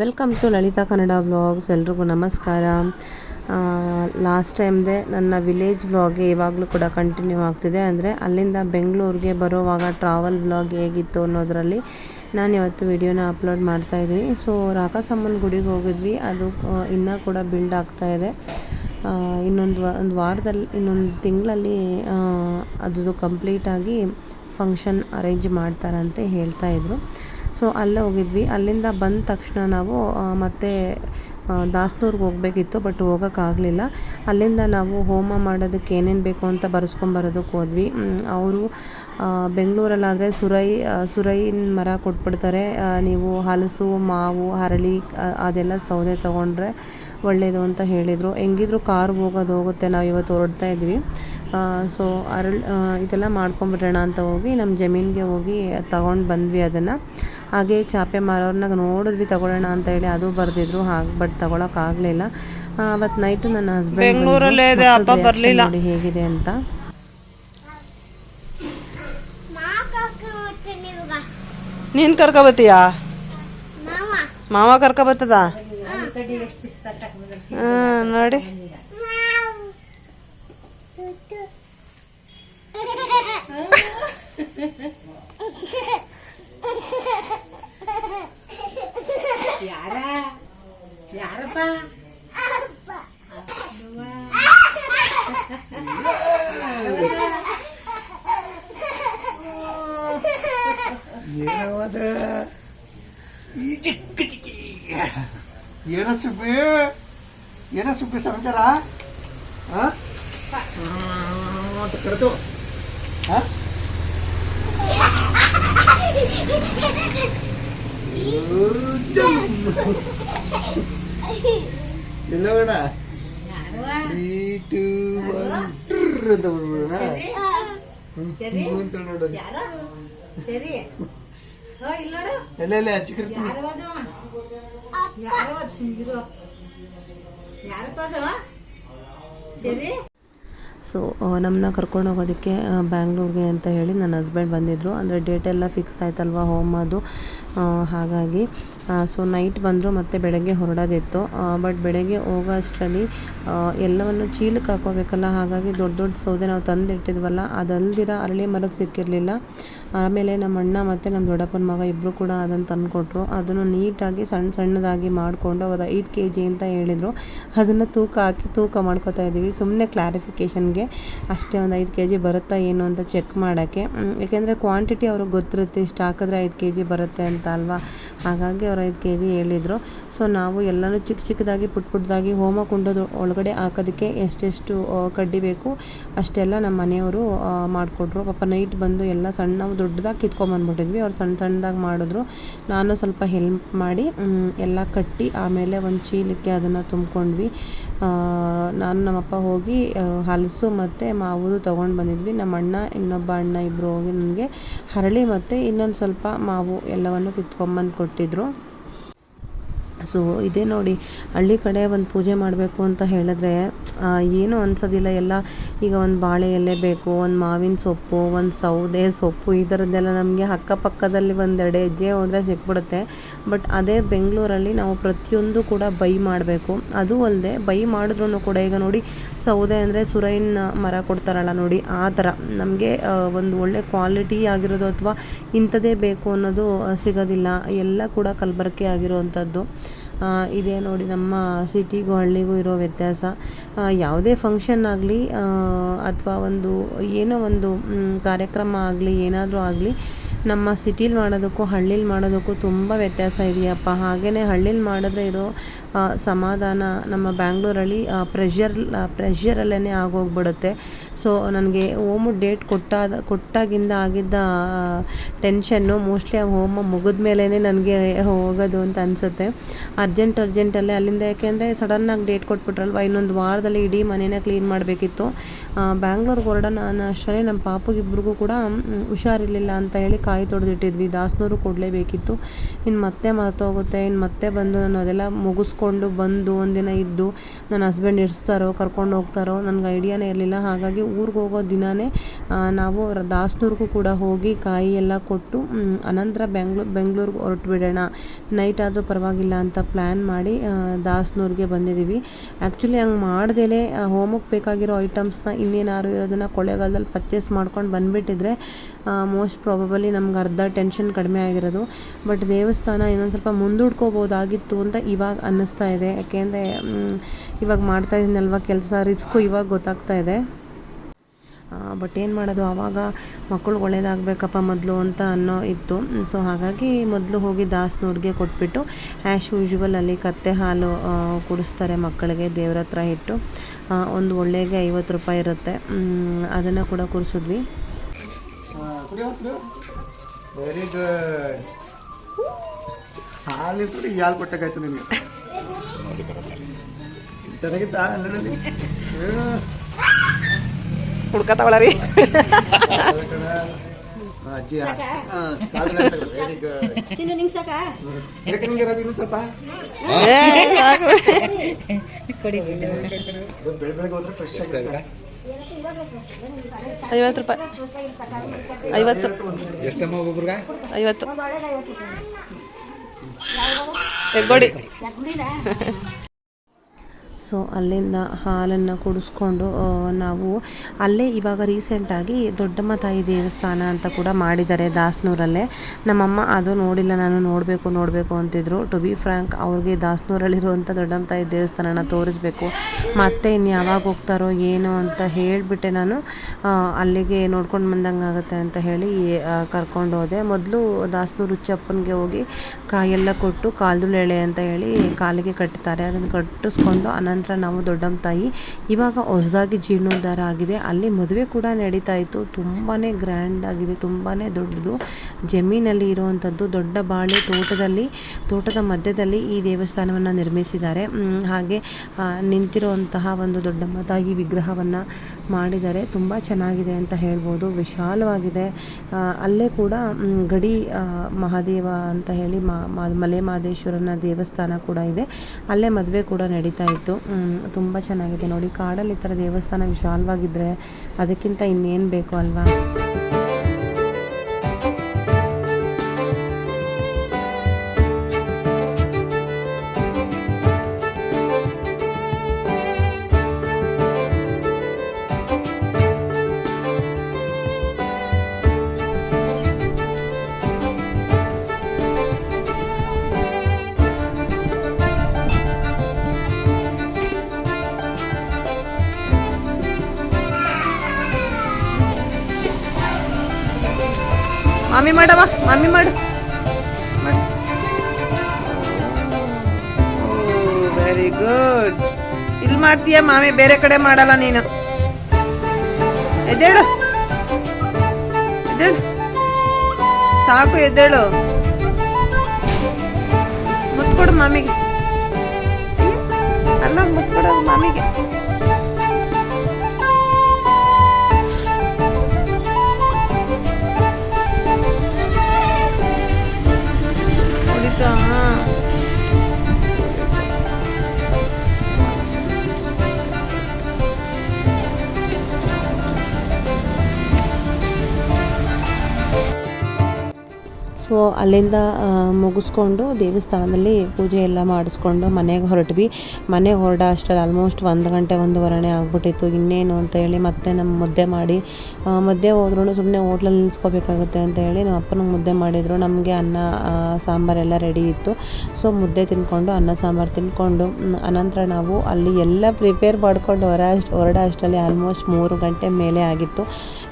Welcome to Lalitha Kannada vlogs ಎಲ್ರಿಗೂ ನಮಸ್ಕಾರ. Last ಟೈಮ್ದೆ ನನ್ನ ವಿಲೇಜ್ ವ್ಲಾಗೆ ಇವಾಗಲೂ ಕೂಡ ಕಂಟಿನ್ಯೂ ಆಗ್ತಿದೆ. ಅಂದರೆ ಅಲ್ಲಿಂದ ಬೆಂಗಳೂರಿಗೆ ಬರೋವಾಗ ಟ್ರಾವೆಲ್ ವ್ಲಾಗ್ ಹೇಗಿತ್ತು ಅನ್ನೋದರಲ್ಲಿ ನಾನು ಇವತ್ತು ವಿಡಿಯೋನ ಅಪ್ಲೋಡ್ ಮಾಡ್ತಾ ಇದ್ದೀನಿ. ಸೊ ರಾಕಸಮ್ಮನ ಗುಡಿಗೆ ಹೋಗಿದ್ವಿ. ಅದು ಇನ್ನೂ ಕೂಡ ಬಿಲ್ಡ್ ಆಗ್ತಾ ಇದೆ. ಇನ್ನೊಂದು ಒಂದು ವಾರದಲ್ಲಿ ಇನ್ನೊಂದು ತಿಂಗಳಲ್ಲಿ ಅದು ಕಂಪ್ಲೀಟಾಗಿ ಫಂಕ್ಷನ್ ಅರೇಂಜ್ ಮಾಡ್ತಾರಂತೆ ಹೇಳ್ತಾ ಇದ್ರು. ಸೊ ಅಲ್ಲೇ ಹೋಗಿದ್ವಿ. ಅಲ್ಲಿಂದ ಬಂದ ತಕ್ಷಣ ನಾವು ಮತ್ತೆ ದಾಸ್ನೂರ್ಗೆ ಹೋಗಬೇಕಿತ್ತು, ಬಟ್ ಹೋಗೋಕ್ಕಾಗಲಿಲ್ಲ ಅಲ್ಲಿಂದ ನಾವು ಹೋಮ ಮಾಡೋದಕ್ಕೆ ಏನೇನು ಬೇಕು ಅಂತ ಬರೆಸ್ಕೊಂಬರೋದಕ್ಕೆ ಹೋದ್ವಿ. ಅವರು ಬೆಂಗಳೂರಲ್ಲಾದರೆ ಸುರೈ ಸುರೈನ ಮರ ಕೊಟ್ಬಿಡ್ತಾರೆ. ನೀವು ಹಲಸು, ಮಾವು, ಹರಳಿ ಅದೆಲ್ಲ ಸೌದೆ ತೊಗೊಂಡ್ರೆ ಒಳ್ಳೆಯದು ಅಂತ ಹೇಳಿದರು. ಹೆಂಗಿದ್ರು ಕಾರ್ಗೆ ಹೋಗೋದು ಹೋಗುತ್ತೆ. ನಾವು ಇವತ್ತು ಹೊರಡ್ತಾ ಇದ್ವಿ. ಸೊ ಅರಳು ಇದೆಲ್ಲ ಮಾಡ್ಕೊಂಬಿಡೋಣ ಅಂತ ಹೋಗಿ ನಮ್ಮ ಜಮೀನಿಗೆ ಹೋಗಿ ತಗೊಂಡ್ ಬಂದ್ವಿ ಅದನ್ನು. ಹಾಗೆ ಚಾಪೆ ಮಾರೋರನ್ನ ನೋಡಿದ್ವಿ ತಗೊಳ್ಳೋಣ ಅಂತ ಹೇಳಿ ಅದು ಬರೆದಿದ್ರು ಹಾಗೆ ಬಟ್ ತಗೊಳಕ್ಕಾಗಲಿಲ್ಲ ಅವತ್ತು ನೈಟು ನನ್ನ ಹಸ್ಬೆಂಡ್ ಬೆಂಗಳೂರಲ್ಲೇ ಇದೆ ಅಪ್ಪ ಬರಲಿಲ್ಲ. ನೋಡಿ ಹೇಗಿದೆ ಅಂತ. ನೀನು ಕರ್ಕೊಬತ್ತೀಯಾ? ಮಾವ. ಕರ್ಕೊಬತ್ತದ? ಹಾಂ. ನೋಡಿ. ಏನವದ ಈ ಚಿಕ್ಕ ಚಿಕ್ಕಿ ಏನ ಸುಬ್ಬಿ ಏನ ಸುಬ್ಬಿ ಸಮಾಚಾರ ಆ? ಅಂತ ಕರೆದು ಆ? ಎಲ್ಲ ಬೇಡ. ತ್ರೀ ಟೂ ಒನ್ ಅಂತ ಬರ್ಬಿಡೋಣ ಅಂತ ನೋಡೋಣ ಎಲ್ಲ ಎಲ್ಲ ಹಚ್ಚಿಕಿರ್ತೀನಿ ಸೊ ನಮ್ಮನ್ನ ಕರ್ಕೊಂಡು ಹೋಗೋದಕ್ಕೆ ಬ್ಯಾಂಗ್ಳೂರಿಗೆ ಅಂತ ಹೇಳಿ ನನ್ನ ಹಸ್ಬೆಂಡ್ ಬಂದಿದ್ದರು ಅಂದರೆ ಡೇಟ್ ಎಲ್ಲ ಫಿಕ್ಸ್ ಆಯ್ತಲ್ವ ಹೋಮದು ಹಾಗಾಗಿ ಸೊ ನೈಟ್ ಬಂದರು ಮತ್ತು ಬೆಳಗ್ಗೆ ಹೊರಡೋದಿತ್ತು. ಬಟ್ ಬೆಳಗ್ಗೆ ಹೋಗೋ ಅಷ್ಟರಲ್ಲಿ ಎಲ್ಲವನ್ನು ಚೀಲಕ್ಕೆ ಹಾಕೋಬೇಕಲ್ಲ? ಹಾಗಾಗಿ ದೊಡ್ಡ ದೊಡ್ಡ ಸೌದೆ ನಾವು ತಂದಿಟ್ಟಿದ್ವಲ್ಲ, ಅದಲ್ದಿರ ಅರಳಿ ಮರಕ್ಕೆ ಸಿಕ್ಕಿರಲಿಲ್ಲ. ಆಮೇಲೆ ನಮ್ಮ ಅಣ್ಣ ಮತ್ತು ನಮ್ಮ ದೊಡ್ಡಪ್ಪನ ಮಗ ಇಬ್ಬರು ಕೂಡ ಅದನ್ನು ತಂದುಕೊಟ್ರು. ಅದನ್ನು ನೀಟಾಗಿ ಸಣ್ಣ ಸಣ್ಣದಾಗಿ ಮಾಡಿಕೊಂಡು ಅವ್ರು ಐದು ಕೆ ಜಿ ಅಂತ ಹೇಳಿದರು. ಅದನ್ನು ತೂಕ ಹಾಕಿ ತೂಕ ಮಾಡ್ಕೋತಾ ಇದ್ದೀವಿ ಸುಮ್ಮನೆ ಕ್ಲಾರಿಫಿಕೇಷನ್ಗೆ ಅಷ್ಟೇ ಒಂದು ಐದು ಕೆ ಜಿ ಬರುತ್ತಾ ಏನು ಅಂತ ಚೆಕ್ ಮಾಡೋಕ್ಕೆ. ಏಕೆಂದರೆ ಕ್ವಾಂಟಿಟಿ ಅವ್ರಿಗೆ ಗೊತ್ತಿರುತ್ತೆ, ಇಷ್ಟು ಹಾಕಿದ್ರೆ ಐದು ಕೆ ಜಿ ಬರುತ್ತೆ ಅಂತ ಅಲ್ವಾ? ಹಾಗಾಗಿ ಅವ್ರು ಐದು ಕೆ ಜಿ ಹೇಳಿದರು. ಸೊ ನಾವು ಎಲ್ಲನೂ ಚಿಕ್ಕ ಚಿಕ್ಕದಾಗಿ, ಪುಟ್ ಪುಟ್ಟದಾಗಿ ಹೋಮ ಕುಂಡದ ಒಳಗಡೆ ಹಾಕೋದಕ್ಕೆ ಎಷ್ಟೆಷ್ಟು ಕಡ್ಡಿ ಬೇಕು, ಅಷ್ಟೆಲ್ಲ ನಮ್ಮ ಮನೆಯವರು ಮಾಡಿಕೊಟ್ರು. ಪಾಪ ನೈಟ್ ಬಂದು ಎಲ್ಲ ಸಣ್ಣ ನಾವು ದೊಡ್ಡದಾಗಿ ಕಿತ್ಕೊಂಬಂದ್ಬಿಟ್ಟಿದ್ವಿ. ಅವ್ರು ಸಣ್ಣ ಸಣ್ಣದಾಗಿ ಮಾಡಿದ್ರು. ನಾನು ಸ್ವಲ್ಪ ಹೆಲ್ಪ್ ಮಾಡಿ ಎಲ್ಲ ಕಟ್ಟಿ ಆಮೇಲೆ ಒಂದು ಚೀಲಕ್ಕೆ ಅದನ್ನು ತುಂಬ್ಕೊಂಡ್ವಿ. ನಾನು ನಮ್ಮಪ್ಪ ಹೋಗಿ ಹಲಸು ಮತ್ತು ಮಾವುದು ತೊಗೊಂಡು ಬಂದಿದ್ವಿ. ನಮ್ಮ ಅಣ್ಣ ಇನ್ನೊಬ್ಬ ಅಣ್ಣ ಇಬ್ಬರು ಹೋಗಿ ನನಗೆ ಹರಳಿ ಮತ್ತು ಇನ್ನೊಂದು ಸ್ವಲ್ಪ ಮಾವು ಎಲ್ಲವನ್ನು ಕಿತ್ಕೊಂಬಂದು ಕೊಟ್ಟಿದ್ದರು ಸೊ ಇದೇ ನೋಡಿ, ಹಳ್ಳಿ ಕಡೆ ಒಂದು ಪೂಜೆ ಮಾಡಬೇಕು ಅಂತ ಹೇಳಿದ್ರೆ ಏನೂ ಅನ್ಸೋದಿಲ್ಲ. ಎಲ್ಲ ಈಗ ಒಂದು ಬಾಳೆ ಎಲೆ ಬೇಕು, ಒಂದು ಮಾವಿನ ಸೊಪ್ಪು, ಒಂದು ಸೌದೆ ಸೊಪ್ಪು, ಈ ಥರದ್ದೆಲ್ಲ ನಮಗೆ ಅಕ್ಕಪಕ್ಕದಲ್ಲಿ ಒಂದೆರಡು ಹೆಜ್ಜೆ ಹೋದರೆ ಸಿಕ್ಬಿಡುತ್ತೆ. ಬಟ್ ಅದೇ ಬೆಂಗಳೂರಲ್ಲಿ ನಾವು ಪ್ರತಿಯೊಂದು ಕೂಡ ಬೈ ಮಾಡಬೇಕು. ಅದು ಅಲ್ಲದೆ ಬೈ ಮಾಡಿದ್ರೂ ಕೂಡ, ಈಗ ನೋಡಿ, ಸೌದೆ ಅಂದರೆ ಸುರೈನ ಮರ ಕೊಡ್ತಾರಲ್ಲ ನೋಡಿ, ಆ ಥರ. ನಮಗೆ ಒಂದು ಒಳ್ಳೆ ಕ್ವಾಲಿಟಿ ಆಗಿರೋದು ಅಥವಾ ಇಂಥದ್ದೇ ಬೇಕು ಅನ್ನೋದು ಸಿಗೋದಿಲ್ಲ. ಎಲ್ಲ ಕೂಡ ಕಲಬೆರಕೆ ಆಗಿರೋವಂಥದ್ದು. ಇದೇ ನೋಡಿ, ನಮ್ಮ ಸಿಟಿಗೂ ಹಳ್ಳಿಗೂ ಇರೋ ವ್ಯತ್ಯಾಸ. ಯಾವುದೇ ಫಂಕ್ಷನ್ ಆಗಲಿ ಅಥವಾ ಒಂದು, ಏನೋ ಒಂದು ಕಾರ್ಯಕ್ರಮ ಆಗಲಿ, ಏನಾದರೂ ಆಗಲಿ, ನಮ್ಮ ಸಿಟಿಲಿ ಮಾಡೋದಕ್ಕೂ ಹಳ್ಳೀಲಿ ಮಾಡೋದಕ್ಕೂ ತುಂಬ ವ್ಯತ್ಯಾಸ ಇದೆಯಪ್ಪ. ಹಾಗೆಯೇ ಹಳ್ಳೀಲಿ ಮಾಡಿದ್ರೆ ಇರೋ ಸಮಾಧಾನ ನಮ್ಮ ಬ್ಯಾಂಗ್ಳೂರಲ್ಲಿ ಪ್ರೆಷರ್ ಪ್ರೆಷರಲ್ಲೇ ಆಗೋಗ್ಬಿಡುತ್ತೆ. ಸೊ ನನಗೆ ಹೋಮು ಡೇಟ್ ಕೊಟ್ಟಾದ, ಕೊಟ್ಟಾಗಿಂದ ಆಗಿದ್ದ ಟೆನ್ಷನ್ನು ಮೋಸ್ಟ್ಲಿ ಆ ಹೋಮ ಮುಗಿದ ಮೇಲೇ ನನಗೆ ಹೋಗೋದು ಅಂತ ಅನಿಸುತ್ತೆ. ಅರ್ಜೆಂಟ್ ಅರ್ಜೆಂಟಲ್ಲೇ ಅಲ್ಲಿಂದ ಯಾಕೆಂದರೆ ಸಡನ್ನಾಗಿ ಡೇಟ್ ಕೊಟ್ಬಿಟ್ರಲ್ವ? ಇನ್ನೊಂದು ವಾರದಲ್ಲಿ ಇಡೀ ಮನೇನ ಕ್ಲೀನ್ ಮಾಡಬೇಕಿತ್ತು. ಬ್ಯಾಂಗ್ಳೂರ್ಗೆ ಹೊರಡೋಣ ಅನ್ನೋ ಅಷ್ಟರಲ್ಲಿ ನಮ್ಮ ಪಾಪಗಿಬ್ರಿಗೂ ಕೂಡ ಹುಷಾರಿರಲಿಲ್ಲ ಅಂತ ಹೇಳಿ ಕಾಯಿ ತೊಡೆದಿಟ್ಟಿದ್ವಿ. ದಾಸನೂರು ಕೊಡಲೇಬೇಕಿತ್ತು. ಇನ್ನು ಮತ್ತೆ ಮರ್ತೋಗುತ್ತೆ ಇನ್ನು ಮತ್ತೆ ಬಂದು ನಾನು ಅದೆಲ್ಲ ಮುಗಿಸ್ಕೊಂಡು ಬಂದು ಒಂದಿನ ಇದ್ದು ನನ್ನ ಹಸ್ಬೆಂಡ್ ಇಡಿಸ್ತಾರೋ ಕರ್ಕೊಂಡು ಹೋಗ್ತಾರೋ, ನನಗೆ ಐಡಿಯಾನೇ ಇರಲಿಲ್ಲ. ಹಾಗಾಗಿ ಊರಿಗೆ ಹೋಗೋ ದಿನವೇ ನಾವು ದಾಸನೂರಿಗೂ ಕೂಡ ಹೋಗಿ ಕಾಯಿ ಎಲ್ಲ ಕೊಟ್ಟು ಅನಂತರ ಬೆಂಗ್ಳೂರು ಬೆಂಗ್ಳೂರಿಗೆ ಹೊರಟು ಬಿಡೋಣ ನೈಟ್ ಆದರೂ ಪರವಾಗಿಲ್ಲ ಅಂತ ಪ್ಲ್ಯಾನ್ ಮಾಡಿ ದಾಸನೂರಿಗೆ ಬಂದಿದ್ದೀವಿ. ಆ್ಯಕ್ಚುಲಿ ಹಂಗೆ ಮಾಡ್ದೇ ಹೋಮಕ್ಕೆ ಬೇಕಾಗಿರೋ ಐಟಮ್ಸ್ನ ಇನ್ನೇನಾದ್ರು ಇರೋದನ್ನು ಕೊಳ್ಳೇಗಾಲದಲ್ಲಿ ಪರ್ಚೇಸ್ ಮಾಡ್ಕೊಂಡು ಬಂದುಬಿಟ್ಟಿದ್ರೆ ಮೋಸ್ಟ್ ಪ್ರಾಬಬಲಿ ನಮ್ಗೆ ಅರ್ಧ ಟೆನ್ಷನ್ ಕಡಿಮೆ ಆಗಿರೋದು. ಬಟ್ ದೇವಸ್ಥಾನ ಇನ್ನೊಂದು ಸ್ವಲ್ಪ ಮುಂದೂಡ್ಕೋಬೋದಾಗಿತ್ತು ಅಂತ ಇವಾಗ ಅನ್ನಿಸ್ತಾ ಇದೆ. ಯಾಕೆಂದರೆ ಇವಾಗ ಮಾಡ್ತಾ ಇದ್ದೀನಲ್ವ ಕೆಲಸ, ರಿಸ್ಕು ಇವಾಗ ಗೊತ್ತಾಗ್ತಾ ಇದೆ. ಬಟ್ ಏನು ಮಾಡೋದು ಆವಾಗ ಮಕ್ಕಳು ಒಳ್ಳೇದಾಗಬೇಕಪ್ಪ ಮೊದಲು ಅಂತ ಅನ್ನೋ ಇತ್ತು. ಸೊ ಹಾಗಾಗಿ ಮೊದಲು ಹೋಗಿ ದಾಸನೂರಿಗೆ ಕೊಟ್ಬಿಟ್ಟು ಆ್ಯಶ್ ಯೂಶ್ವಲ್ ಅಲ್ಲಿ ಕತ್ತೆ ಹಾಲು ಕುಡಿಸ್ತಾರೆ ಮಕ್ಕಳಿಗೆ ದೇವ್ರ ಹತ್ರ ಇಟ್ಟು. ಒಂದು ಒಳ್ಳೆಗೆ ಐವತ್ತು ರೂಪಾಯಿ ಇರುತ್ತೆ. ಅದನ್ನು ಕೂಡ ಕುಡಿಸಿದ್ವಿ. ವೆರಿ ಗುಡ್ ಹಾಲು ಸುಡಿ ಯಾಲ್ ಕೊಟ್ಟಾಗಾಯ್ತು ನಿಮಗೆ. ಹುಡ್ಕತಾವಳ ರೀ ಐವತ್ತು ರೂಪಾಯಿ. ಐವತ್ತು. ಐವತ್ತು. ಎಗ್ಗೋಡಿ ಸೊ ಅಲ್ಲಿಂದ ಹಾಲನ್ನು ಕುಡಿಸ್ಕೊಂಡು ನಾವು ಅಲ್ಲೇ ಇವಾಗ ರೀಸೆಂಟಾಗಿ ದೊಡ್ಡಮ್ಮ ತಾಯಿ ದೇವಸ್ಥಾನ ಅಂತ ಕೂಡ ಮಾಡಿದ್ದಾರೆ ದಾಸನೂರಲ್ಲೇ. ನಮ್ಮಮ್ಮ ಅದು ನೋಡಿಲ್ಲ, ನಾನು ನೋಡಬೇಕು ನೋಡಬೇಕು ಅಂತಿದ್ರು. ಟು ಬಿ ಫ್ರ್ಯಾಂಕ್ ಅವ್ರಿಗೆ ದಾಸನೂರಲ್ಲಿರುವಂಥ ದೊಡ್ಡಮ್ಮ ತಾಯಿ ದೇವಸ್ಥಾನನ ತೋರಿಸ್ಬೇಕು. ಮತ್ತೆ ಇನ್ನು ಯಾವಾಗ ಹೋಗ್ತಾರೋ ಏನು ಅಂತ ಹೇಳಿಬಿಟ್ಟೆ ನಾನು. ಅಲ್ಲಿಗೆ ನೋಡ್ಕೊಂಡು ಬಂದಂಗೆ ಅಂತ ಹೇಳಿ ಕರ್ಕೊಂಡು ಹೋದೆ. ಮೊದಲು ದಾಸನೂರು ಹುಚ್ಚಪ್ಪನಿಗೆ ಹೋಗಿ ಕಾಯೆಲ್ಲ ಕೊಟ್ಟು ಕಾಲ್ದುಳೆಳೆ ಅಂತ ಹೇಳಿ ಕಾಲಿಗೆ ಕಟ್ತಾರೆ. ಅದನ್ನು ಕಟ್ಟಿಸ್ಕೊಂಡು ಅನಂತರ ನಾವು ದೊಡ್ಡಮ್ಮ ತಾಯಿ, ಇವಾಗ ಹೊಸದಾಗಿ ಜೀರ್ಣೋದ್ಧಾರ ಆಗಿದೆ ಅಲ್ಲಿ ಮದುವೆ ಕೂಡ ನಡೀತಾ ಇತ್ತು. ತುಂಬಾ ಗ್ರ್ಯಾಂಡ್ ಆಗಿದೆ ತುಂಬಾ ದೊಡ್ಡದು. ಜಮೀನಲ್ಲಿ ಇರುವಂಥದ್ದು ದೊಡ್ಡ ಬಾಳೆ ತೋಟದಲ್ಲಿ, ತೋಟದ ಮಧ್ಯದಲ್ಲಿ ಈ ದೇವಸ್ಥಾನವನ್ನು ನಿರ್ಮಿಸಿದ್ದಾರೆ. ಹಾಗೆ ನಿಂತಿರುವಂತಹ ಒಂದು ದೊಡ್ಡಮ್ಮ ತಾಯಿ ವಿಗ್ರಹವನ್ನು ಮಾಡಿದ್ದಾರೆ ತುಂಬ ಚೆನ್ನಾಗಿದೆ ಅಂತ ಹೇಳ್ಬೋದು, ವಿಶಾಲವಾಗಿದೆ. ಅಲ್ಲೇ ಕೂಡ ಗಡಿ ಮಹಾದೇವ ಅಂತ ಹೇಳಿ ಮಲೆ ಮಹದೇಶ್ವರನ ದೇವಸ್ಥಾನ ಕೂಡ ಇದೆ. ಅಲ್ಲೇ ಮದುವೆ ಕೂಡ ನಡೀತಾ ಇತ್ತು. ತುಂಬ ಚೆನ್ನಾಗಿದೆ. ನೋಡಿ, ಕಾಡಲ್ಲಿ ಈ ಥರ ದೇವಸ್ಥಾನ ವಿಶಾಲವಾಗಿದ್ದರೆ ಅದಕ್ಕಿಂತ ಇನ್ನೇನು ಬೇಕು ಅಲ್ವಾ? ಮಾಮಿ ಮಾಡವ ಮಾಮಿ ಮಾಡು. ವೆರಿ ಗುಡ್ ಇಲ್ಲಿ ಮಾಡ್ತೀಯ ಮಾಮಿ, ಬೇರೆ ಕಡೆ ಮಾಡಲ್ಲ ನೀನು. ಎದ್ದೇಳು. ಎದ್ದೇಳು. ಸಾಕು, ಎದ್ದೇಳು. ಮುತ್ಕೊಡು ಮಾಮಿಗೆ. ಅಲ್ಲೋಗಿ ಮುತ್ಕೊಡು ಮಾಮಿಗೆ. ಅಲ್ಲಿಂದ ಮುಗಿಸ್ಕೊಂಡು ದೇವಸ್ಥಾನದಲ್ಲಿ ಪೂಜೆ ಎಲ್ಲ ಮಾಡಿಸ್ಕೊಂಡು ಮನೆಗೆ ಹೊರಟ್ವಿ. ಮನೆಗೆ ಹೊರಡ ಅಷ್ಟರಲ್ಲಿ ಆಲ್ಮೋಸ್ಟ್ ಒಂದು ಗಂಟೆ ಒಂದೂವರೆ ಆಗಿಬಿಟ್ಟಿತ್ತು. ಇನ್ನೇನು ಅಂತ ಹೇಳಿ ಮತ್ತೆ ನಮ್ಮ ಮುದ್ದೆ ಮಾಡಿ ಮುದ್ದೆ ಹೋದ್ರೂ ಸುಮ್ಮನೆ ಹೋಟ್ಲಲ್ಲಿ ನಿಲ್ಸ್ಕೋಬೇಕಾಗುತ್ತೆ ಅಂತ ಹೇಳಿ ನಮ್ಮ ಅಪ್ಪನ ಮುದ್ದೆ ಮಾಡಿದರು. ನಮಗೆ ಅನ್ನ ಸಾಂಬಾರೆಲ್ಲ ರೆಡಿ ಇತ್ತು. ಸೊ ಮುದ್ದೆ ತಿನ್ಕೊಂಡು, ಅನ್ನ, ಸಾಂಬಾರು ತಿನ್ಕೊಂಡು ಅನಂತರ ನಾವು ಅಲ್ಲಿ ಎಲ್ಲ ಪ್ರಿಪೇರ್ ಮಾಡ್ಕೊಂಡು ಹೊರ ಹೊರಡ ಅಷ್ಟರಲ್ಲಿ ಆಲ್ಮೋಸ್ಟ್ ಮೂರು ಗಂಟೆ ಮೇಲೆ ಆಗಿತ್ತು.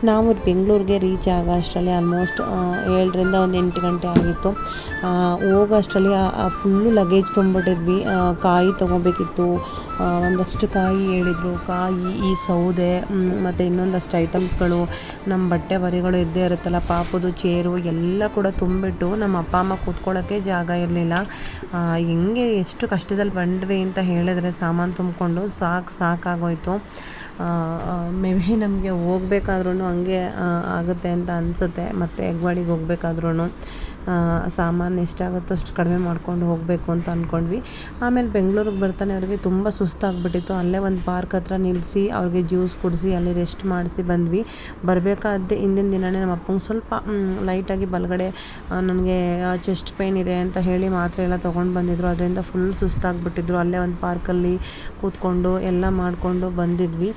ನಾವು ಬೆಂಗಳೂರಿಗೆ ರೀಚ್ ಆಗೋ ಅಷ್ಟರಲ್ಲಿ ಆಲ್ಮೋಸ್ಟ್ ಏಳರಿಂದ ಒಂದು ಎಂಟು ಗಂಟೆ ಆಗಿತ್ತು. ಹೋಗೋ ಅಷ್ಟರಲ್ಲಿ ಫುಲ್ಲು ಲಗೇಜ್ ತುಂಬಿಟ್ಟಿದ್ವಿ. ಕಾಯಿ ತೊಗೋಬೇಕಿತ್ತು. ಒಂದಷ್ಟು ಕಾಯಿ ಹೇಳಿದರು. ಕಾಯಿ, ಈ ಸೌದೆ ಮತ್ತು ಇನ್ನೊಂದಷ್ಟು ಐಟಮ್ಸ್ಗಳು ನಮ್ಮ ಬಟ್ಟೆ ಬರಿಗಳು ಇದ್ದೇ ಇರುತ್ತಲ್ಲ, ಪಾಪದು, ಚೇರು ಎಲ್ಲ ಕೂಡ ತುಂಬಿಟ್ಟು ನಮ್ಮ ಅಪ್ಪ, ಅಮ್ಮ ಕೂತ್ಕೊಳ್ಳೋಕ್ಕೆ ಜಾಗ ಇರಲಿಲ್ಲ. ಹೆಂಗೆ ಎಷ್ಟು ಕಷ್ಟದಲ್ಲಿ ಬಂದ್ವಿ ಅಂತ ಹೇಳಿದ್ರೆ ಸಾಮಾನು ತುಂಬಿಕೊಂಡು ಸಾಕು, ಸಾಕಾಗೋಯ್ತು. ಮೇ ಬಿ ನಮಗೆ ಹೋಗ್ಬೇಕಾದ್ರೂ ಹಂಗೆ ಆಗುತ್ತೆ ಅಂತ ಅನಿಸುತ್ತೆ. ಮತ್ತು ಹೆಗ್ವಾಡಿಗೆ ಹೋಗ್ಬೇಕಾದ್ರೂ ಸಾಮಾನು ಎಷ್ಟಾಗುತ್ತೋ ಅಷ್ಟು ಕಡಿಮೆ ಮಾಡ್ಕೊಂಡು ಹೋಗಬೇಕು ಅಂತ ಅಂದ್ಕೊಂಡ್ವಿ ಆಮೇಲೆ ಬೆಂಗಳೂರಿಗೆ ಬರ್ತಾನೆ ಅವ್ರಿಗೆ ತುಂಬ ಸುಸ್ತಾಗಿಬಿಟ್ಟಿತ್ತು. ಅಲ್ಲೇ ಒಂದು ಪಾರ್ಕ್ ಹತ್ರ ನಿಲ್ಲಿಸಿ ಅವ್ರಿಗೆ ಜ್ಯೂಸ್ ಕುಡಿಸಿ ಅಲ್ಲಿ ರೆಸ್ಟ್ ಮಾಡಿಸಿ ಬಂದ್ವಿ. ಬರಬೇಕಾದ್ದೆ ಹಿಂದಿನ ದಿನವೇ ನಮ್ಮ ಅಪ್ಪಂಗೆ ಸ್ವಲ್ಪ ಲೈಟಾಗಿ ಬಲಗಡೆ ನನಗೆ ಚೆಸ್ಟ್ ಪೇಯ್ನ್ ಇದೆ ಅಂತ ಹೇಳಿ ಮಾತ್ರೆ ಎಲ್ಲ ತೊಗೊಂಡು ಬಂದಿದ್ರು. ಅದರಿಂದ ಫುಲ್ ಸುಸ್ತಾಗಿಬಿಟ್ಟಿದ್ರು. ಅಲ್ಲೇ ಒಂದು ಪಾರ್ಕಲ್ಲಿ ಕೂತ್ಕೊಂಡು ಎಲ್ಲ ಮಾಡಿಕೊಂಡು ಬಂದಿದ್ವಿ.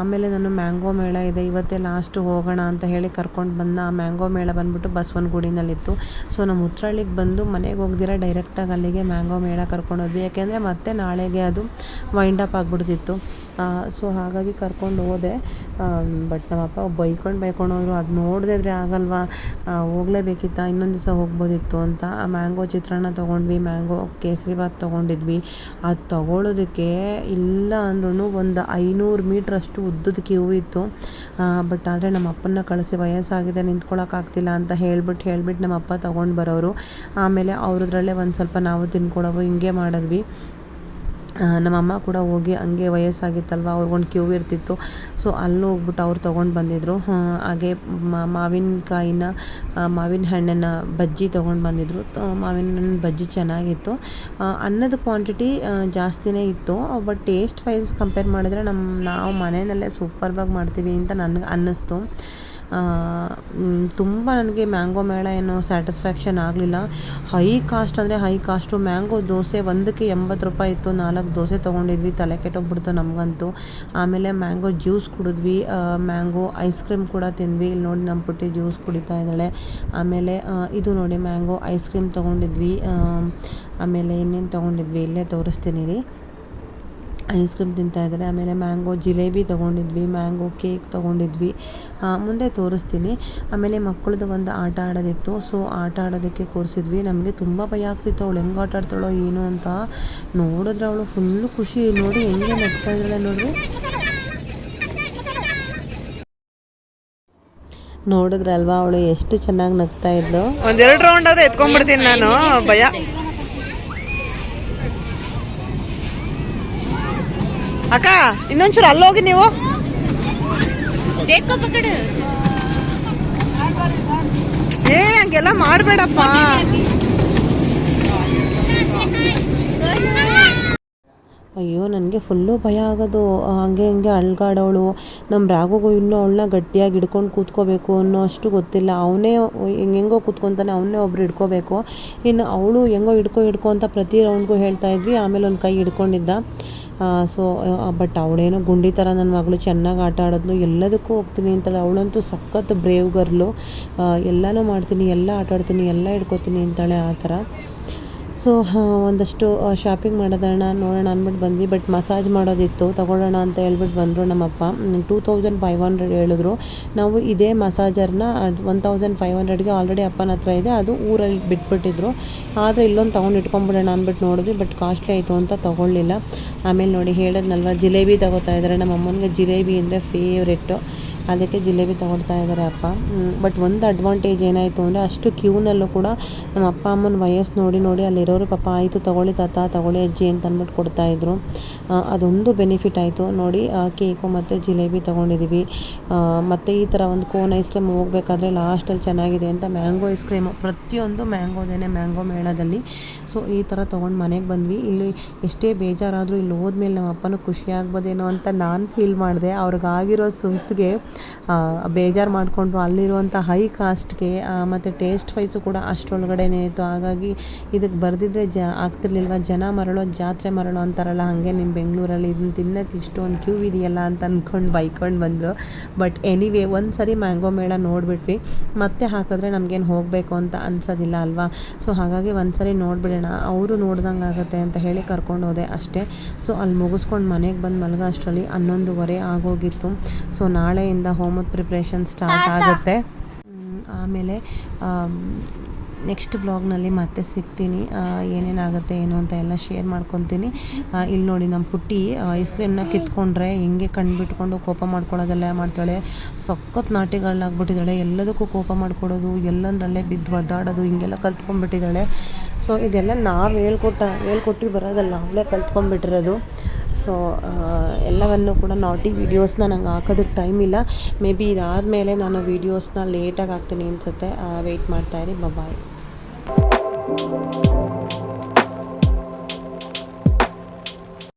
ಆಮೇಲೆ ನಾನು ಮ್ಯಾಂಗೋ ಮೇಳ ಇದೆ. ಇವತ್ತೇ ಲಾಸ್ಟು ಹೋಗೋಣ ಅಂತ ಹೇಳಿ ಕರ್ಕೊಂಡು ಬಂದ ಆ ಮ್ಯಾಂಗೋ ಮೇಳ ಬಂದ್ಬಿಟ್ಟು ಬಸವನಗುಡಿನಲ್ಲಿತ್ತು. ಸೊ ನಮ್ಮ ಉತ್ರಳ್ಳಿಗೆ ಬಂದು ಮನೆಗೆ ಹೋಗ್ದಿರ ಡೈರೆಕ್ಟಾಗಿ ಅಲ್ಲಿಗೆ ಮ್ಯಾಂಗೋ ಮೇಳ ಕರ್ಕೊಂಡೋದ್ವಿ ಯಾಕೆಂದರೆ ಮತ್ತೆ ನಾಳೆಗೆ ಅದು ವೈಂಡ್ ಆಗಿಬಿಡ್ತಿತ್ತು. ಸೊ ಹಾಗಾಗಿ ಕರ್ಕೊಂಡು ಹೋದೆ. ಬಟ್ ನಮ್ಮಪ್ಪ ಬೈಕೊಂಡು ಬೈಕೊಂಡು ಹೋದ್ರು ಅದು ನೋಡಿದ್ರೆ ಆಗಲ್ವಾ? ಆ, ಹೋಗ್ಲೇಬೇಕಿತ್ತ? ಇನ್ನೊಂದು ದಿವಸ ಹೋಗ್ಬೋದಿತ್ತು ಅಂತ. ಮ್ಯಾಂಗೋ ಚಿತ್ರಾನ್ನ ತೊಗೊಂಡ್ವಿ ಮ್ಯಾಂಗೋ ಕೇಸರಿ ಬಾತ್ ತೊಗೊಂಡಿದ್ವಿ. ಅದು ತೊಗೊಳೋದಕ್ಕೆ ಇಲ್ಲ ಅಂದ್ರೂ ಒಂದು ಐನೂರು ಮೀಟ್ರಷ್ಟು ಉದ್ದದ ಕ್ಯೂ ಇತ್ತು. ಬಟ್ ಆದರೆ ನಮ್ಮ ಅಪ್ಪನ್ನ ಕಳಿಸಿ ವಯಸ್ಸಾಗಿದೆ ನಿಂತ್ಕೊಳ್ಳೋಕ್ಕಾಗ್ತಿಲ್ಲ ಅಂತ ಹೇಳ್ಬಿಟ್ಟು ಹೇಳ್ಬಿಟ್ಟು ನಮ್ಮ ಅಪ್ಪ ತೊಗೊಂಡು ಬರೋರು. ಆಮೇಲೆ ಅವ್ರದ್ರಲ್ಲೇ ಒಂದು ಸ್ವಲ್ಪ ನಾವು ತಿನ್ಕೊಳ್ಳೋವು ಹಿಂಗೆ ಮಾಡಿದ್ವಿ. ಆ, ನಮ್ಮಮ್ಮ ಕೂಡ ಹೋಗಿ ಹಂಗೆ ವಯಸ್ಸಾಗಿತ್ತಲ್ವ, ಅವ್ರಿಗೊಂದು ಕ್ಯೂ ಇರ್ತಿತ್ತು. ಸೊ ಅಲ್ಲಿ ಹೋಗ್ಬಿಟ್ಟು ಅವ್ರು ತೊಗೊಂಡು ಬಂದಿದ್ದರು ಹಾಗೆ ಮಾವಿನಕಾಯಿನ ಮಾವಿನ ಹಣ್ಣನ್ನ ಬಜ್ಜಿ ತೊಗೊಂಡು ಬಂದಿದ್ದರು ಮಾವಿನ ಹಣ್ಣಿನ ಬಜ್ಜಿ ಚೆನ್ನಾಗಿತ್ತು. ಅನ್ನದ ಕ್ವಾಂಟಿಟಿ ಜಾಸ್ತಿನೇ ಇತ್ತು. ಬಟ್ ಟೇಸ್ಟ್ ವೈಸ್ ಕಂಪೇರ್ ಮಾಡಿದ್ರೆ ನಮ್ಮ ನಾವು ಮನೆಯಲ್ಲೇ ಸೂಪರ್ವಾಗಿ ಮಾಡ್ತೀವಿ ಅಂತ ನನಗೆ ಅನ್ನಿಸ್ತು. ತುಂಬ ನನಗೆ ಮ್ಯಾಂಗೋ ಮೇಳ ಏನು ಸ್ಯಾಟಿಸ್ಫ್ಯಾಕ್ಷನ್ ಆಗಲಿಲ್ಲ. ಹೈ ಕಾಸ್ಟ್ ಅಂದರೆ ಹೈ ಕಾಸ್ಟು. ಮ್ಯಾಂಗೋ ದೋಸೆ ಒಂದಕ್ಕೆ ಎಂಬತ್ತು ರೂಪಾಯಿ ಇತ್ತು. ನಾಲ್ಕು ದೋಸೆ ತೊಗೊಂಡಿದ್ವಿ. ತಲೆ ಕೆಟ್ಟೋಗ್ಬಿಡ್ತು ನಮಗಂತೂ. ಆಮೇಲೆ ಮ್ಯಾಂಗೋ ಜ್ಯೂಸ್ ಕುಡಿದ್ವಿ. ಮ್ಯಾಂಗೋ ಐಸ್ ಕ್ರೀಮ್ ಕೂಡ ತಿಂದ್ವಿ. ಇಲ್ಲಿ ನೋಡಿ ನಮ್ಮ ಪುಟ್ಟಿ ಜ್ಯೂಸ್ ಕುಡಿತಾ ಇದ್ದಾಳೆ. ಆಮೇಲೆ ಇದು ನೋಡಿ ಮ್ಯಾಂಗೋ ಐಸ್ ಕ್ರೀಮ್ ತೊಗೊಂಡಿದ್ವಿ. ಆಮೇಲೆ ಇನ್ನೇನು ತೊಗೊಂಡಿದ್ವಿ? ಇಲ್ಲೇ ತೋರಿಸ್ತೀನಿ ರೀ. ಐಸ್ ಕ್ರೀಮ್ ತಿಂತಾ ಇದ್ದಾರೆ. ಆಮೇಲೆ ಮ್ಯಾಂಗೋ ಜಿಲೇಬಿ ತೊಗೊಂಡಿದ್ವಿ, ಮ್ಯಾಂಗೋ ಕೇಕ್ ತೊಗೊಂಡಿದ್ವಿ. ಮುಂದೆ ತೋರಿಸ್ತೀನಿ. ಆಮೇಲೆ ಮಕ್ಕಳದ್ದು ಒಂದು ಆಟ ಆಡೋದಿತ್ತು. ಸೊ, ಆಟ ಆಡೋದಕ್ಕೆ ಕೂರಿಸಿದ್ವಿ. ನಮಗೆ ತುಂಬ ಭಯ ಆಗ್ತಿತ್ತು. ಅವಳು ಹೆಂಗೆ ಆಟ ಆಡ್ತಾಳೋ ಏನು ಅಂತ. ನೋಡಿದ್ರೆ ಅವಳು ಫುಲ್ಲು ಖುಷಿ. ನೋಡಿ, ಹೆಂಗೆ ನಗ್ತಾ ಇದ್ದಾಳೆ ನೋಡಿ ನೋಡಿದ್ರಲ್ವಾ ಅವಳು ಎಷ್ಟು ಚೆನ್ನಾಗಿ ನಗ್ತಾ ಇದ್ಲು? ಒಂದೆರಡು ರೌಂಡ್ ಆದ್ರೆ ಎತ್ಕೊಂಡ್ಬಿಡ್ತೀನಿ ನಾನು. ಭಯ. ಅಕ್ಕ ಇನ್ನೊಂಚೂರು ಅಲ್ಲೋಗಿ ನೀವು. ಏ ಹಂಗೆಲ್ಲ ಮಾಡಬೇಡಪ್ಪ. ಅಯ್ಯೋ, ನನಗೆ ಫುಲ್ಲು ಭಯ ಆಗೋದು. ಹಂಗೆ ಹಿಂಗೆ ಅಳ್ಗಾಡೋಳು. ನಮ್ಮ ರಾಘುಗೂ ಇನ್ನೂ ಅವಳನ್ನ ಗಟ್ಟಿಯಾಗಿ ಹಿಡ್ಕೊಂಡು ಕೂತ್ಕೋಬೇಕು ಅನ್ನೋ ಅಷ್ಟು ಗೊತ್ತಿಲ್ಲ. ಅವನೇ ಹೆಂಗೆಂಗೋ ಕೂತ್ಕೊತಾನೆ, ಅವನ್ನೇ ಒಬ್ರು ಹಿಡ್ಕೋಬೇಕು. ಇನ್ನು ಅವಳು ಹೆಂಗೋ ಹಿಡ್ಕೊ ಹಿಡ್ಕೊ ಅಂತ ಪ್ರತಿ ರೌಂಡ್ಗೂ ಹೇಳ್ತಾ ಇದ್ವಿ. ಆಮೇಲೆ ಒಂದು ಕೈ ಹಿಡ್ಕೊಂಡಿದ್ದ. ಸೊ ಬಟ್ ಅವಳೇನೋ ಗುಂಡಿ ಥರ ನನ್ನ ಮಗಳು ಚೆನ್ನಾಗಿ ಆಟ ಆಡಿದ್ಲು. ಎಲ್ಲದಕ್ಕೂ ಹೋಗ್ತೀನಿ ಅಂತಾಳೆ. ಅವಳಂತೂ ಸಖತ್ ಬ್ರೇವ್ ಗರ್ಲು ಎಲ್ಲನೂ ಮಾಡ್ತೀನಿ, ಎಲ್ಲ ಆಟ ಆಡ್ತೀನಿ, ಎಲ್ಲ ಹಿಡ್ಕೋತೀನಿ ಅಂತಾಳೆ ಆ ಥರ ಸೊ ಒಂದಷ್ಟು ಶಾಪಿಂಗ್ ಮಾಡೋದಣ್ಣ ನೋಡೋಣ ಅಂದ್ಬಿಟ್ಟು ಬಂದ್ವಿ. ಬಟ್ ಮಸಾಜ್ ಮಾಡೋದಿತ್ತು. ತಗೊಳ್ಳೋಣ ಅಂತ ಹೇಳ್ಬಿಟ್ಟು ಬಂದರು ನಮ್ಮಪ್ಪ. ಟೂ ತೌಸಂಡ್ ಫೈವ್ ಹಂಡ್ರೆಡ್ ಹೇಳಿದ್ರು. ನಾವು ಇದೇ ಮಸಾಜರ್ನ ಒನ್ ತೌಸಂಡ್ ಫೈವ್ ಹಂಡ್ರೆಡ್ಗೆ ಆಲ್ರೆಡಿ ಅಪ್ಪನ ಹತ್ರ ಇದೆ. ಅದು ಊರಲ್ಲಿ ಬಿಟ್ಬಿಟ್ಟಿದ್ರು. ಆದರೆ ಇಲ್ಲೊಂದು ತೊಗೊಂಡು ಇಟ್ಕೊಂಡ್ಬಿಡೋಣ ಅಂದ್ಬಿಟ್ಟು ನೋಡಿದ್ವಿ. ಬಟ್ ಕಾಸ್ಟ್ಲಿ ಆಯಿತು ಅಂತ ತೊಗೊಳ್ಳಿಲ್ಲ. ಆಮೇಲೆ ನೋಡಿ ಹೇಳಿದ್ನಲ್ವ, ಜಿಲೇಬಿ ತಗೋತಾ ಇದ್ದಾರೆ ನಮ್ಮ ಅಮ್ಮನಿಗೆ ಜಿಲೇಬಿ ಅಂದರೆ ಫೇವ್ರೆಟ್ಟು ಅದಕ್ಕೆ ಜಿಲೇಬಿ ತಗೊಳ್ತಾ ಇದ್ದಾರೆ ಅಪ್ಪ. ಬಟ್ ಒಂದು ಅಡ್ವಾಂಟೇಜ್ ಏನಾಯಿತು ಅಂದರೆ ಅಷ್ಟು ಕ್ಯೂನಲ್ಲೂ ಕೂಡ ನಮ್ಮ ಅಪ್ಪ ಅಮ್ಮನ ವಯಸ್ಸು ನೋಡಿ ನೋಡಿ ಅಲ್ಲಿರೋರು ಪಾಪ ಆಯಿತು ತಗೊಳ್ಳಿ ತಾತ, ತಗೊಳ್ಳಿ ಅಜ್ಜಿ ಅಂತ ಅಂದ್ಬಿಟ್ಟು ಕೊಡ್ತಾಯಿದ್ರು ಅದೊಂದು ಬೆನಿಫಿಟ್ ಆಯಿತು. ನೋಡಿ ಕೇಕು ಮತ್ತು ಜಿಲೇಬಿ ತೊಗೊಂಡಿದ್ದೀವಿ ಮತ್ತು ಈ ಥರ ಒಂದು ಕೋನ್ ಐಸ್ ಕ್ರೀಮ್ ಹೋಗಬೇಕಾದ್ರೆ ಲಾಸ್ಟಲ್ಲಿ ಚೆನ್ನಾಗಿದೆ ಅಂತ ಮ್ಯಾಂಗೋ ಐಸ್ ಕ್ರೀಮು ಪ್ರತಿಯೊಂದು ಮ್ಯಾಂಗೋದೇನೆ ಮ್ಯಾಂಗೋ ಮೇಳದಲ್ಲಿ. ಸೊ ಈ ಥರ ತೊಗೊಂಡು ಮನೆಗೆ ಬಂದ್ವಿ. ಇಲ್ಲಿ ಎಷ್ಟೇ ಬೇಜಾರಾದರೂ ಇಲ್ಲಿ ಹೋದ್ಮೇಲೆ ನಮ್ಮ ಅಪ್ಪನೂ ಖುಷಿ ಆಗ್ಬೋದೇನೋ ಅಂತ ನಾನು ಫೀಲ್ ಮಾಡಿದೆ. ಅವ್ರಿಗಾಗಿರೋ ಸುಸ್ತಿಗೆ ಬೇಜಾರು ಮಾಡಿಕೊಂಡ್ರು. ಅಲ್ಲಿರುವಂಥ ಹೈ ಕಾಸ್ಟ್ಗೆ ಮತ್ತು ಟೇಸ್ಟ್ ವೈಸು ಕೂಡ ಅಷ್ಟರೊಳಗಡೆನೇ ಇತ್ತು. ಹಾಗಾಗಿ ಇದಕ್ಕೆ ಬರೆದಿದ್ರೆ ಜ, ಆಗ್ತಿರ್ಲಿಲ್ವ? ಜನ ಮರಳೋ, ಜಾತ್ರೆ ಮರಳೋ ಅಂತಾರಲ್ಲ, ಹಾಗೆ ನಿಮ್ಮ ಬೆಂಗಳೂರಲ್ಲಿ ಇದನ್ನ ತಿನ್ನೋಕೆ ಇಷ್ಟೊಂದು ಕ್ಯೂ ಇದೆಯಲ್ಲ ಅಂತ ಅಂದ್ಕೊಂಡು ಬೈಕೊಂಡು ಬಂದರು. ಬಟ್ ಎನಿವೇ ಒಂದು ಸರಿ ಮ್ಯಾಂಗೋ ಮೇಳ ನೋಡಿಬಿಟ್ವಿ. ಮತ್ತೆ ಹಾಕಿದ್ರೆ ನಮಗೇನು ಹೋಗಬೇಕು ಅಂತ ಅನ್ಸೋದಿಲ್ಲ ಅಲ್ವಾ? ಸೊ ಹಾಗಾಗಿ ಒಂದು ಸರಿ ನೋಡಿಬಿಡೋಣ. ಅವರು ನೋಡ್ದಂಗೆ ಆಗುತ್ತೆ ಅಂತ ಹೇಳಿ ಕರ್ಕೊಂಡು ಹೋದೆ ಅಷ್ಟೇ. ಸೊ ಅಲ್ಲಿ ಮುಗಿಸ್ಕೊಂಡು ಮನೆಗೆ ಬಂದು ಮಲಗೋ ಅಷ್ಟರಲ್ಲಿ ಹನ್ನೊಂದುವರೆ ಆಗೋಗಿತ್ತು. ಸೊ ನಾಳೆಯಿಂದ ಹೋಮದ ಪ್ರಿಪ್ರೇಷನ್ ಸ್ಟಾರ್ಟ್ ಆಗುತ್ತೆ. ಆಮೇಲೆ ನೆಕ್ಸ್ಟ್ ಬ್ಲಾಗ್ನಲ್ಲಿ ಮತ್ತೆ ಸಿಗ್ತೀನಿ. ಏನೇನಾಗುತ್ತೆ ಏನು ಅಂತ ಎಲ್ಲ ಶೇರ್ ಮಾಡ್ಕೊತೀನಿ. ಇಲ್ಲಿ ನೋಡಿ ನಮ್ಮ ಪುಟ್ಟಿ ಐಸ್ ಕ್ರೀಮ್ನ ಕಿತ್ಕೊಂಡ್ರೆ ಹೆಂಗೆ ಕಣ್ಬಿಟ್ಕೊಂಡು ಕೋಪ ಮಾಡ್ಕೊಳ್ಳೋದೆಲ್ಲ ಮಾಡ್ತಾಳೆ. ಸಖತ್ ನಾಟಿಗಳನ್ನಾಗ್ಬಿಟ್ಟಿದ್ದಾಳೆ ಎಲ್ಲದಕ್ಕೂ ಕೋಪ ಮಾಡ್ಕೊಡೋದು ಎಲ್ಲಂದ್ರಲ್ಲೇ ಬಿದ್ದು ಒದ್ದಾಡೋದು ಹಿಂಗೆಲ್ಲ ಕಲ್ತ್ಕೊಂಡ್ಬಿಟ್ಟಿದ್ದಾಳೆ. ಸೊ ಇದೆಲ್ಲ ನಾವು ಹೇಳ್ಕೊಟ್ಟ ಹೇಳ್ಕೊಟ್ಟು ಬರೋದಲ್ಲ ಅವಳೇ ಕಲ್ತ್ಕೊಂಡ್ಬಿಟ್ಟಿರೋದು. ಸೊ ಎಲ್ಲವನ್ನು ಕೂಡ ನಾಟಿ ವೀಡಿಯೋಸ್ನ ನಂಗೆ ಹಾಕೋದಕ್ಕೆ ಟೈಮ್ ಇಲ್ಲ. ಮೇ ಬಿ ಇದಾದಮೇಲೆ ನಾನು ವೀಡಿಯೋಸ್ನ ಲೇಟಾಗಿ ಹಾಕ್ತೀನಿ ಅನಿಸುತ್ತೆ. ವೆಯ್ಟ್ ಮಾಡ್ತಾಯಿರಿ ಬಾಯ್